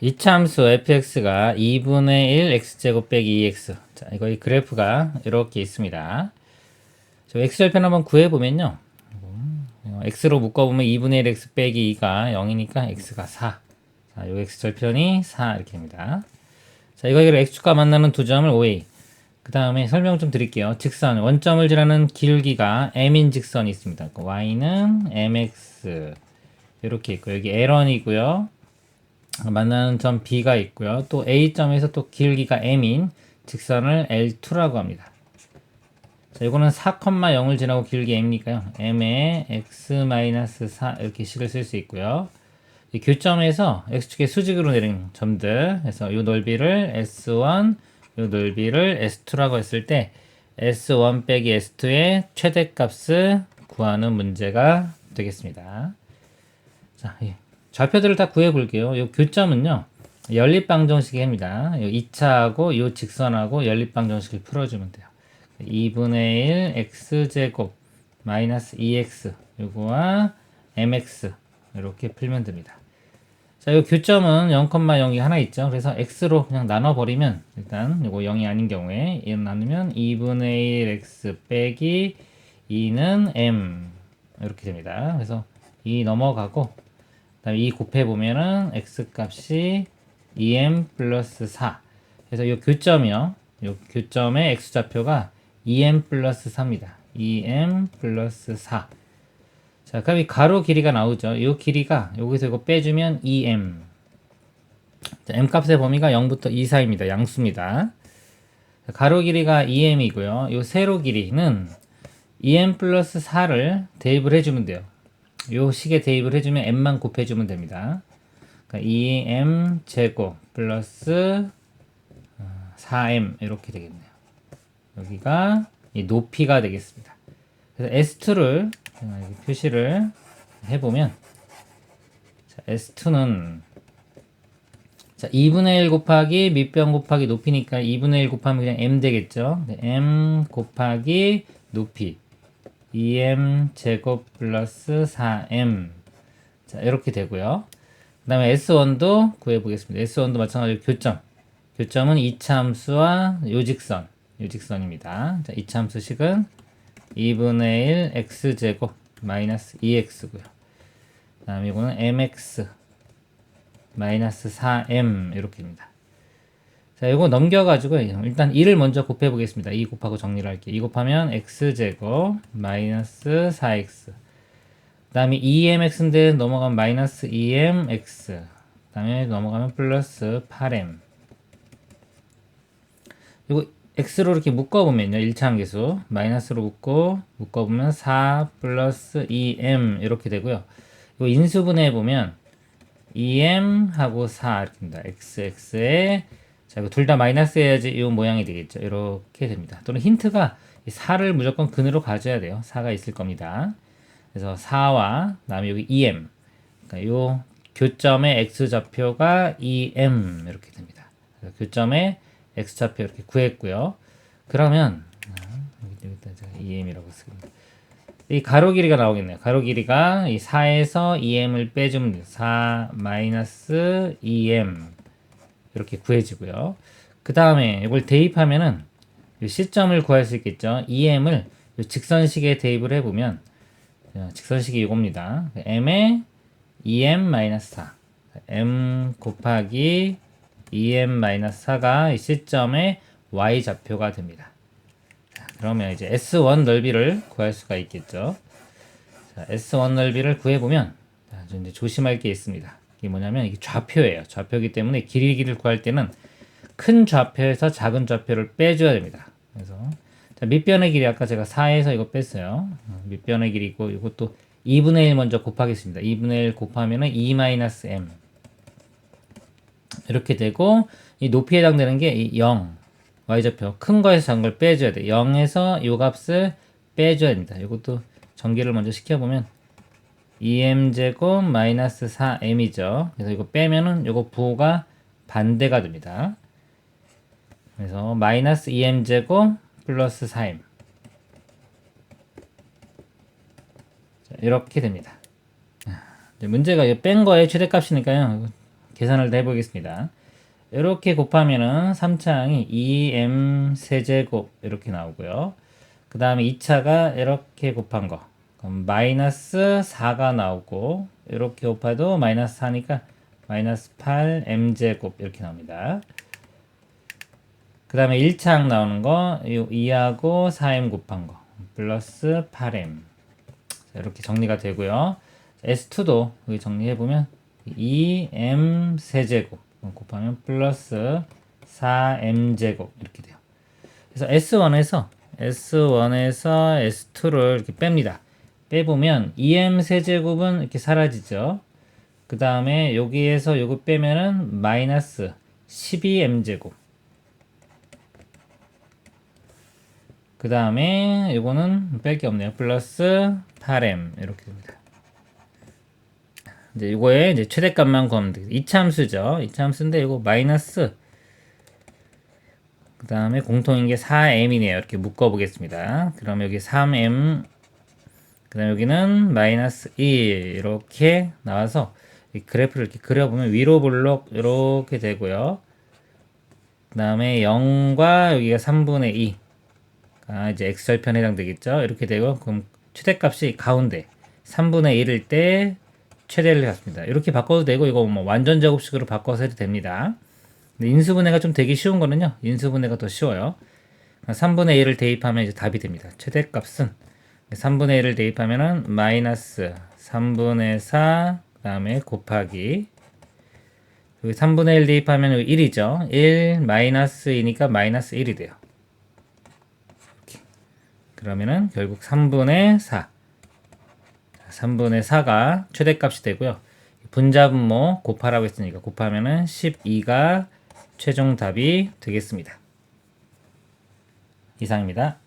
이차함수 fx가 2분의 1 x제곱 빼기 2x. 자, 이거 이 그래프가 이렇게 있습니다. 저 x절편 한번 구해보면요. 어, x로 묶어보면 2분의 1 x 빼기 2가 0이니까 x가 4. 자, 요 x절편이 4 이렇게 됩니다. 자, 이거 이거 x축과 만나는 두 점을 OA. 그 다음에 설명 좀 드릴게요. 직선, 원점을 지나는 길기가 m인 직선이 있습니다. 그 y는 mx. 이렇게 있고, 여기 L1이고요. 만나는 점 B가 있고요. 또 A점에서 또 길기가 M인 직선을 L2라고 합니다. 자, 이거는 4,0을 지나고 길기 M이니까요. M에 X-4 이렇게 식을 쓸 수 있고요. 이 교점에서 X축의 수직으로 내린 점들, 그래서 이 넓이를 S1, 이 넓이를 S2라고 했을 때 S1 빼기 S2의 최대값을 구하는 문제가 되겠습니다. 자, 예. 좌표들을 다 구해 볼게요. 요 교점은요. 연립방정식입니다. 요 2차하고 요 직선하고 연립방정식을 풀어주면 돼요. 2분의 1 x제곱 마이너스 2x 요거와 mx 이렇게 풀면 됩니다. 자, 요 교점은 0,0이 하나 있죠. 그래서 x로 그냥 나눠버리면 일단 요거 0이 아닌 경우에 1 나누면 2분의 1 x 빼기 2는 m 이렇게 됩니다. 그래서 2 넘어가고 그 다음에 2 곱해 보면은 x 값이 2m 플러스 4. 그래서 이 교점이요. 이 교점의 x 좌표가 2m 플러스 4입니다. 2m 플러스 4. 자, 그럼 이 가로 길이가 나오죠. 이 길이가 여기서 이거 빼주면 2m. 자, m 값의 범위가 0부터 2 사이입니다. 양수입니다. 자, 가로 길이가 2m이고요. 이 세로 길이는 2m 플러스 4를 대입을 해주면 돼요. 요 식에 대입을 해주면 m만 곱해주면 됩니다. 그러니까 2m 제곱 플러스 4m 이렇게 되겠네요. 여기가 이 높이가 되겠습니다. 그래서 S2를 표시를 해보면 자, S2는 자, 2분의 1 곱하기 밑변 곱하기 높이니까 2분의 1 곱하면 그냥 m 되겠죠. m 곱하기 높이 2m 제곱 플러스 4m 자 이렇게 되고요. 그 다음에 S1도 구해보겠습니다. S1도 마찬가지로 교점 교점은 2차 함수와 요직선 요직선입니다. 자 2차 함수식은 2분의 1 x제곱 마이너스 2x고요. 그 다음에 이거는 mx 마이너스 4m 이렇게입니다. 자, 이거 넘겨가지고 일단 2를 먼저 곱해 보겠습니다. 2 곱하고 정리를 할게요. 2 곱하면 x제곱 마이너스 4x 그 다음에 2mx인데 넘어가면 마이너스 2mx 그 다음에 넘어가면 플러스 8m 이거 x로 이렇게 묶어보면요. 1차 함계수 마이너스로 묶고 묶어보면 4 플러스 2m 이렇게 되고요. 이거 인수분해 보면 2m 하고 4 이렇게 됩니다. xx에 자, 둘 다 마이너스 해야지 이 모양이 되겠죠. 이렇게 됩니다. 또는 힌트가 4를 무조건 근으로 가져야 돼요. 4가 있을 겁니다. 그래서 4와 다음에 여기 2m. 그러니까 요 교점의 x 좌표가 2m 이렇게 됩니다. 교점의 x 좌표 이렇게 구했고요. 그러면 아, 여기다 제가 2m이라고 쓰겠습니다. 이 가로 길이가 나오겠네요. 가로 길이가 이 4에서 2m을 빼주면 돼요. 4 마이너스 2m 이렇게 구해지고요. 그 다음에 이걸 대입하면은 시점을 구할 수 있겠죠. 2m을 직선식에 대입을 해보면 직선식이 이겁니다. m에 2m-4 m 곱하기 2m-4가 이 시점의 y 좌표가 됩니다. 자, 그러면 이제 S1 넓이를 구할 수가 있겠죠. 자, S1 넓이를 구해보면 자, 이제 조심할 게 있습니다. 이게 뭐냐면 이게 좌표예요. 좌표이기 때문에 길이를 구할 때는 큰 좌표에서 작은 좌표를 빼줘야 됩니다. 그래서 자, 밑변의 길이 아까 제가 4에서 이거 뺐어요. 어, 밑변의 길이고 이것도 2분의 1 먼저 곱하겠습니다. 2분의 1 곱하면은 2-m 이렇게 되고 이 높이에 해당되는 게0 y좌표 큰 거에서 작은 걸 빼줘야 돼. 0에서 이 값을 빼줘야 됩니다. 이것도 전개를 먼저 시켜보면 2m제곱 마이너스 4m이죠. 그래서 이거 빼면은 이거 부호가 반대가 됩니다. 그래서 마이너스 2m제곱 플러스 4m 자, 이렇게 됩니다. 문제가 뺀 거의 최대값이니까요. 계산을 더 해보겠습니다. 이렇게 곱하면은 3차항이 2m 세제곱 이렇게 나오고요. 그 다음에 2차가 이렇게 곱한 거. 마이너스 4가 나오고 이렇게 곱해도 마이너스 4니까 마이너스 8m 제곱 이렇게 나옵니다. 그 다음에 1차항 나오는 거 2하고 4m 곱한 거 플러스 8m 자, 이렇게 정리가 되고요. S2도 여기 정리해보면 2m 세제곱 곱하면 플러스 4m제곱 이렇게 돼요. 그래서 S1에서 S1에서 S2를 이렇게 뺍니다. 빼보면 2m 세제곱은 이렇게 사라지죠. 그 다음에 여기에서 요거 빼면은 마이너스 12m제곱 그 다음에 요거는 뺄 게 없네요. 플러스 8m 이렇게 됩니다. 이제 이거에 이제 최대값만 구하면 돼요. 이차함수죠. 이차함수인데 이거 마이너스 그 다음에 공통인 게 4m이네요. 이렇게 묶어 보겠습니다. 그럼 여기 3m 그 다음 여기는 마이너스 1 이렇게 나와서 이 그래프를 이렇게 그려보면 위로 블록 이렇게 되고요. 그 다음에 0과 여기가 3분의 2 아, 이제 x절편에 해당되겠죠. 이렇게 되고 그럼 최대값이 가운데 3분의 1일 때 최대를 갖습니다. 이렇게 바꿔도 되고 이거 뭐 완전 제곱식으로 바꿔서 해도 됩니다. 근데 인수분해가 좀 되기 쉬운 거는요. 인수분해가 더 쉬워요. 3분의 1을 대입하면 이제 답이 됩니다. 최대값은 3분의 1을 대입하면은 마이너스 3분의 4 그 다음에 곱하기 여기 3분의 1 대입하면 여기 1이죠. 1 마이너스 2니까 마이너스 1이 돼요. 이렇게. 그러면은 결국 3분의 4 3분의 4가 최대값이 되고요. 분자분모 곱하라고 했으니까 곱하면은 12가 최종 답이 되겠습니다. 이상입니다.